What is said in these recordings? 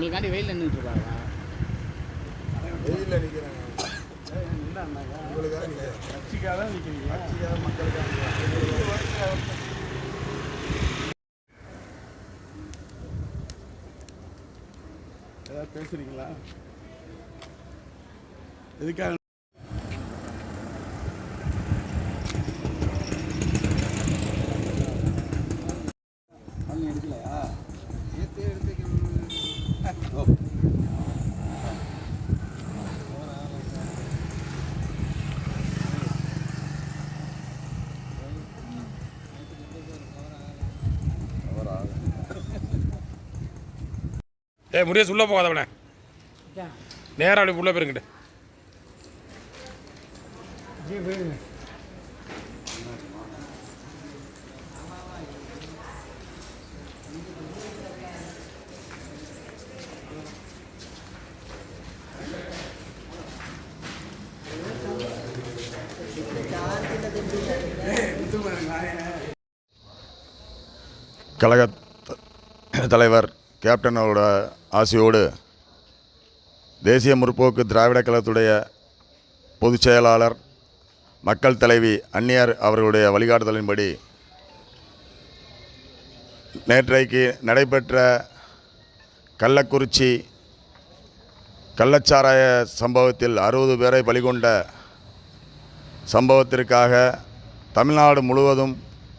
உங்களுக்காண்டி வெயில் நின்றுட்டு இருக்காங்களா வெயிலில் நிற்கிறாங்க உங்களுக்காக நீங்கள் கட்சிக்காக தான் நிற்கிறீங்க கட்சிக்காக மக்களுக்காக. ஏதாவது பேசுறீங்களா? எதுக்காக ஏய் முடிய உள்ள போகாதவனே நேரா அப்படி உள்ள போயிருங்கிட்டு கழக தலைவர் கேப்டனோட ஆசையோடு தேசிய முற்போக்கு திராவிட கழகத்துடைய பொதுச் செயலாளர் மக்கள் தலைவி அந்நியார் அவர்களுடைய வழிகாட்டுதலின்படி நேற்றைக்கு நடைபெற்ற கள்ளக்குறிச்சி கள்ளச்சாராய சம்பவத்தில் அறுபது பேரை பலிகொண்ட சம்பவத்திற்காக தமிழ்நாடு முழுவதும்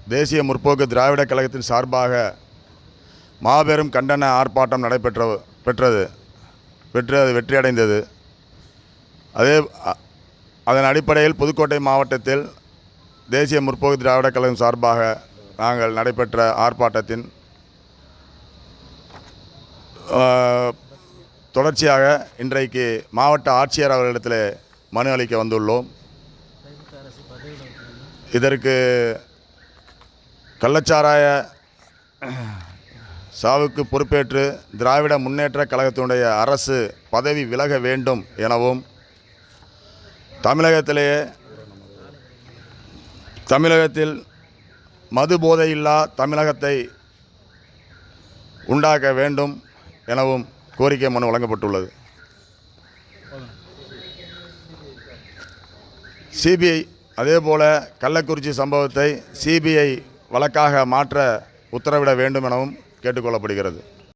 தேசிய முற்போக்கு திராவிட கழகத்தின் சார்பாக மாபெரும் கண்டன ஆர்ப்பாட்டம் நடைபெற்ற பெற்றது. பெற்று அது வெற்றியடைந்தது. அதே அதன் அடிப்படையில் புதுக்கோட்டை மாவட்டத்தில் தேசிய முற்போக்கு திராவிட கழகம் சார்பாக நாங்கள் நடைபெற்ற ஆர்ப்பாட்டத்தின் தொடர்ச்சியாக இன்றைக்கு மாவட்ட ஆட்சியர் அவர்களிடத்தில் மனு அளிக்க வந்துள்ளோம். இதற்கு கள்ளச்சாராய சாவுக்கு பொறுப்பேற்று திராவிட முன்னேற்ற கழகத்தினுடைய அரசு பதவி விலக வேண்டும் எனவும் தமிழகத்திலேயே தமிழகத்தில் மது போதையில்லா தமிழகத்தை உண்டாக்க வேண்டும் எனவும் கோரிக்கை மனு வழங்கப்பட்டுள்ளது. சிபிஐ அதேபோல கள்ளக்குறிச்சி சம்பவத்தை சிபிஐ வழக்காக மாற்ற உத்தரவிட வேண்டும் எனவும் கேட்டுக்கொள்ளப்படுகிறது.